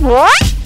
ข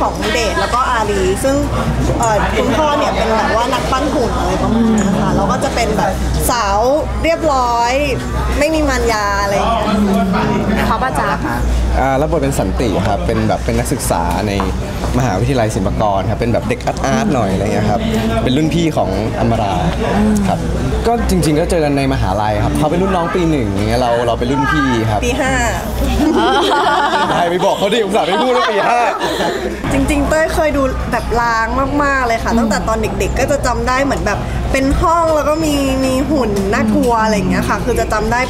ของเดชแล้วก็อารีซึ่งคุณพ่อเนี่ยเป็นแบบว่านักปั้นหุ่นอะไรประมาณนี้ค่ะแล้วก็จะเป็นแบบสาวเรียบร้อย ไม่มีมันยาอะไรอย่างเงี้ยเขาประจัก อ่ารับบทเป็นสันติครับเป็นแบบเป็นนักศึกษาในมหาวิทยาลัยศิลปากรครับเป็นแบบเด็กอาร์ตอาร์ตหน่อยอะไรเงี้ยครับเป็นรุ่นพี่ของอมราครับก็จริง ๆ ก็เจอกันในมหาลัยครับเขาเป็นรุ่นน้องปีหนึ่งอย่างเงี้ยเราเราเป็นรุ่นพี่ครับปีห้าใช่ไปบอกเขาดิอุตส่าห์ไม่พูดว่าปีห้าจริง ๆ เต้ยเคยดูแบบลางมากๆเลยค่ะ ตั้งแต่ตอนเด็ก ๆ ก็จะจำได้เหมือนแบบเป็นห้องแล้วก็มีมีหุ่นน่ากลัวอะไรอย่างเงี้ยค่ะ คือจะจำได้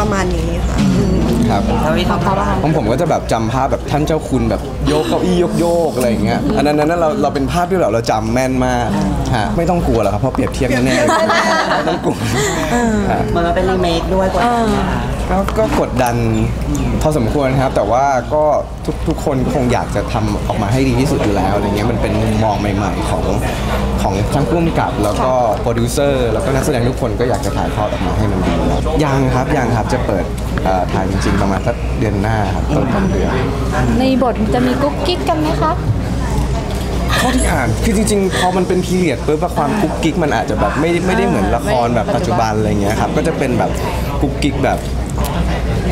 ประมาณนี้ค่ะอืม ครับของเขาบ้างของผมก็จะแบบจำภาพแบบท่านเจ้าคุณแบบโยกเก้าอี้โยกโยกๆอะไรอย่างเงี้ยอันนั้นนั้นเราเราเป็นภาพที่แบบเราจำแม่นมากฮะไม่ต้องกลัวหรอกครับเพราะเปรียบเทียบแน่ๆไม่ต้องกลัวฮะมันมาเป็นรีเมคด้วยกว่านั้นนะคะก็ก็กดดันพอสมควรครับ แต่ว่าก็ทุกทุกคนก็คงอยากจะทำออกมาให้ดีที่สุดอยู่แล้วอะไรเงี้ยมันเป็นมุมมองใหม่ ๆ ของของทั้งผู้กำกับ แล้วก็โปรดิวเซอร์แล้วก็นักแสดงทุกคนก็อยากจะถ่ายทอดออกมาให้มันดี ยังครับยังครับจะเปิดเอ่อถ่ายจริง ๆ ประมาณสักเดือนหน้าครับต้นต้นเดือน ในบทจะมีกุ๊กกิ๊กกันไหมคะ เท่าที่อ่านคือจริงๆ พอมันเป็นพีเรียดปุ๊บอะความกุ๊กกิ๊กมันอาจจะแบบไม่ไม่ได้เหมือนละครแบบปัจจุบันอะไรเงี้ยครับก็จะเป็นแบบกุ๊กกิ๊กแบบ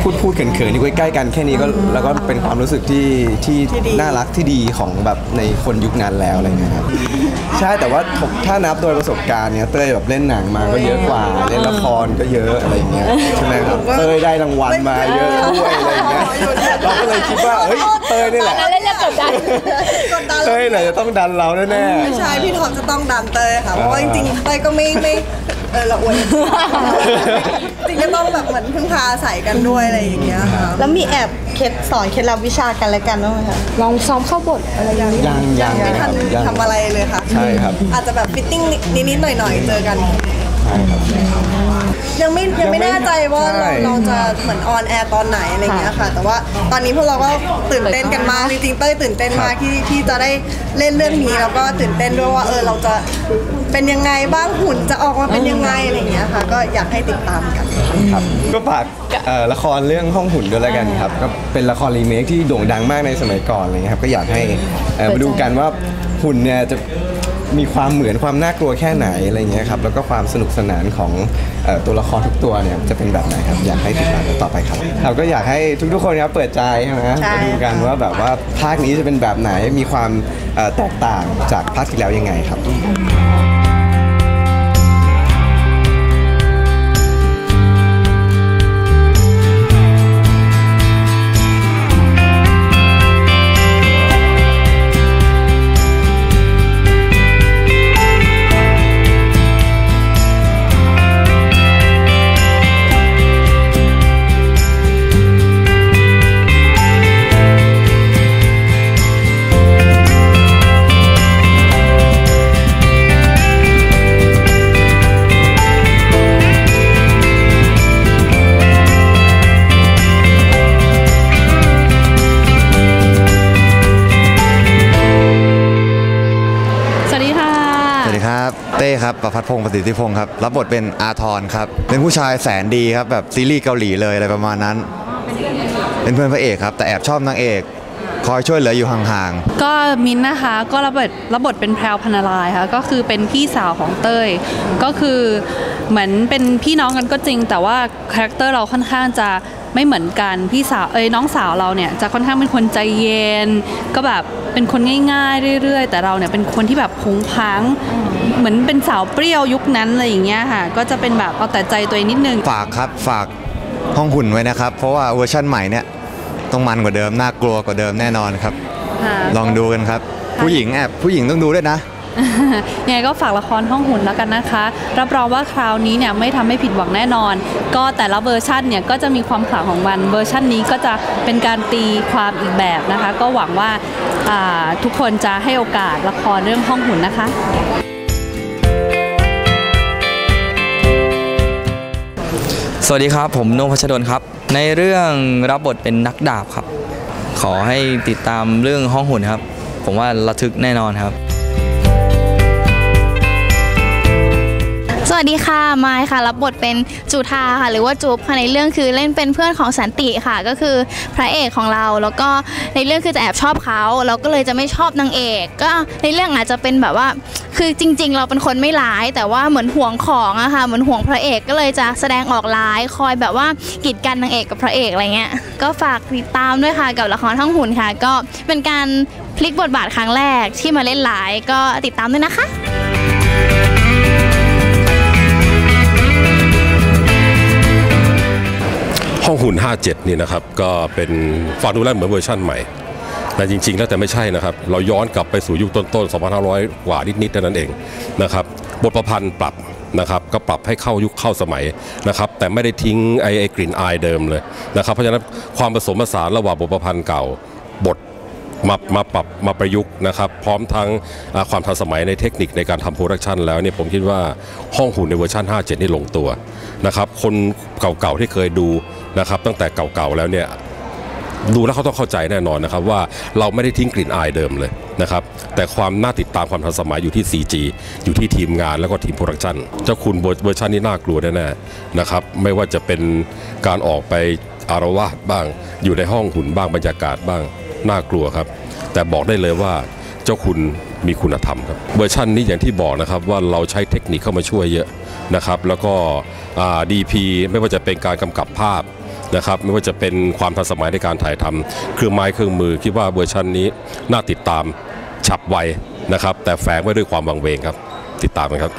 พูดพูดเขินๆอยู่ใกล้ๆกันแค่นี้ก็แล้วก็เป็นความรู้สึกที่ที่ที่ดีน่ารักที่ดีของแบบในคนยุคนั้นแล้วอะไรเงี้ยครับ ใช่แต่ว่าผมถ้านับโดยประสบการณ์เนี้ยเต้ยแบบเล่นหนังมาก็เยอะกว่าเล่นละครก็เยอะอะไรเงี้ยใช่ไหมครับเต้ยได้รางวัลมาเยอะด้วยอะไรเงี้ยเราก็เลยคิดว่าเฮ้ยเต้ยนี่แหละเล่นเล่นกดดันกดดันเต้ยแหละจะต้องดันเราแน่ๆไม่ใช่พี่ท็อปจะต้องดันเตยค่ะเพราะว่าจริงๆเตยก็ไม่ไม่เออละอวยจริงๆก็ต้ องแบบเหมือนพึ่งพาอาศัยกันด้วยอะไรอย่างเงี้ยค่ะแล้วมีแอบเคล็ดสอนเคล็ดลับวิชากันและกันบ้างไหมคะลองซ้อมเข้าบทอะไรอย่างนี้ยังยังไม่คทัรันบยังทำอะไรเลยค่ะใช่ครับอาจจะแบบฟิตติ้งนิดๆหน่อยๆเจอกันใช่ครับ ยังไม่ยังไม่แน่ใจว่าใช่ เราเราจะเหมือนออนแอร์ตอนไหนอะไรเงี้ยค่ะ แต่ว่าตอนนี้พวกเราก็ตื่นเต้นกันมากจริงๆเต้ยตื่นเต้นมากที่ที่จะได้เล่นเรื่องนี้แล้วก็ตื่นเต้นด้วยว่าเออเราจะเป็นยังไงบ้างหุ่นจะออกมาเป็นยังไงอะไรเงี้ยค่ะ ก็อยากให้ติดตามกัน ครับก็ฝากเอ่อละครเรื่องห้องหุ่นด้วยแล้วกันครับก็เป็นละครรีเมคที่โด่งดังมากในสมัยก่อนอะไรเงี้ยครับก็อยากให้เอ่อมาดูกันว่าหุ่นเนี่ยจะ มีความเหมือนความน่ากลัวแค่ไหนอะไรเงี้ยครับแล้วก็ความสนุกสนานของเอ่อตัวละครทุกตัวเนี่ยจะเป็นแบบไหนครับอยากให้ติดตามกันต่อไปครับเราก็อยากให้ทุกๆคนครับเปิดใจใช่ไหมใช่ มาดูกันว่าแบบว่าภาคนี้จะเป็นแบบไหนมีความเอ่อแตกต่างจากภาคที่แล้วยังไงครับ ครับประพัฒพงศ์ประสิทธิพงศ์ครับ รับบทเป็นอาทรครับ เป็นผู้ชายแสนดีครับ แบบซีรีส์เกาหลีเลยอะไรประมาณนั้น เป็นเพื่อนพระเอกครับ แต่แอบชอบนางเอก คอยช่วยเหลืออยู่ห่างๆ ก็มินนะคะ ก็รับบทรับบทเป็นแพรวพนารายค่ะ ก็คือเป็นพี่สาวของเต้ย ก็คือเหมือนเป็นพี่น้องกันก็จริง แต่ว่าคาแรคเตอร์เราค่อนข้างจะไม่เหมือนกันพี่สาวเอ้ยน้องสาวเราเนี่ยจะค่อนข้างเป็นคนใจเย็น ก็แบบเป็นคนง่ายๆ เรื่อยๆ แต่เราเนี่ยเป็นคนที่แบบพงพาง เหมือนเป็นสาวเปรี้ยวยุคนั้นอะไรอย่างเงี้ยค่ะ ก็จะเป็นแบบเอาแต่ใจตัวเองนิดนึงๆฝากครับฝากห้องหุ่นไว้นะครับ เพราะว่าเวอร์ชั่นใหม่เนี่ยต้องมันกว่าเดิมน่ากลัวกว่าเดิมแน่นอนครับ ค่ะ ลองดูกันครับ ผู้หญิงแอบผู้หญิงต้องดูด้วยนะ ยังไงก็ฝากละครห้องหุ่นแล้วกันนะคะ รับรองว่าคราวนี้เนี่ยไม่ทำให้ผิดหวังแน่นอน ก็แต่ละเวอร์ชันเนี่ยก็จะมีความขลังของมันเวอร์ชันนี้ก็จะเป็นการตีความอีกแบบนะคะ ก็หวังว่าอ่าทุกคนจะให้โอกาสละครเรื่องห้องหุ่นนะคะ สวัสดีครับ ผมโนพัชดลครับ ในเรื่องรับบทเป็นนักดาบครับ ขอให้ติดตามเรื่องห้องหุ่นครับ ผมว่าระทึกแน่นอนครับ วัสดีค่ะไมายค่ะ รับบทเป็นจุธาค่ะ หรือว่าจุ๊บค่ะในเรื่องคือเล่นเป็นเพื่อนของสันติค่ะ ก็คือพระเอกของเรา แล้วก็ในเรื่องคือจะแอบชอบเขาเราก็เลยจะไม่ชอบนางเอก ก็ในเรื่องอาจจะเป็นแบบว่า คือจริง ๆ เราเป็นคนไม่ร้าย แต่ว่าเหมือนห่วงของอะค่ะเหมือนห่วงพระเอกก็เลยจะแสดงออกร้ายคอยแบบว่ากีดกันนางเอกกับพระเอกอะไรเงี้ยก็ฝากติดตามด้วยค่ะกับละครท่องหุ่นค่ะ ก็เป็นการพลิกบทบาทครั้งแรกที่มาเล่นร้ายก็ติดตามด้วยนะคะูน57 นี่นะครับ ก็เป็นฟังดูแล้วเหมือนเวอร์ชั่นใหม่ แต่จริง ๆ แล้วแต่ไม่ใช่นะครับ เราย้อนกลับไปสู่ยุคต้นๆ 2,500 กว่านิดๆเท่านั้นเองนะครับ บทประพันธ์ปรับนะครับก็ปรับให้เข้ายุคเข้าสมัยนะครับแต่ไม่ได้ทิ้งไอ้ไอกลิ่นอายเดิมเลยนะครับเพราะฉะนั้นความผสมผสานระหว่างบทประพันธ์เก่าบทมามาปรับมาประยุกต์นะครับพร้อมทั้งความทันสมัยในเทคนิคในการทำโปรดักชันแล้วเนี่ยผมคิดว่าห้องหุ่นในเวอร์ชัน57 นี่ลงตัวนะครับคนเก่าๆที่เคยดู นะครับตั้งแต่เก่าๆแล้วเนี่ยดูแล้วเขาต้องเข้าใจแน่นอนนะครับว่าเราไม่ได้ทิ้งกลิ่นอายเดิมเลยนะครับแต่ความน่าติดตามความทันสมัยอยู่ที่ CG อยู่ที่ทีมงานแล้วก็ทีมโปรดักชันเจ้าคุณเวอร์ชันนี้น่ากลัวแน่ๆนะครับไม่ว่าจะเป็นการออกไปอารวาสบ้าง อยู่ในห้องหุ่นบ้างบรรยากาศบ้างน่ากลัวครับ แต่บอกได้เลยว่าเจ้าคุณมีคุณธรรมครับเวอร์ชันนี้อย่างที่บอกนะครับว่าเราใช้เทคนิคเข้ามาช่วยเยอะนะครับแล้วก็ดีพีไม่ว่าจะเป็นการกำกับภาพ นะครับไม่ว่าจะเป็นความทันสมัยในการถ่ายทำเครื่องไม้เครื่องมือคิดว่าเวอร์ชันนี้น่าติดตามฉับไวนะครับ แต่แฝงไว้ด้วยความวังเวงครับ ติดตามกันครับ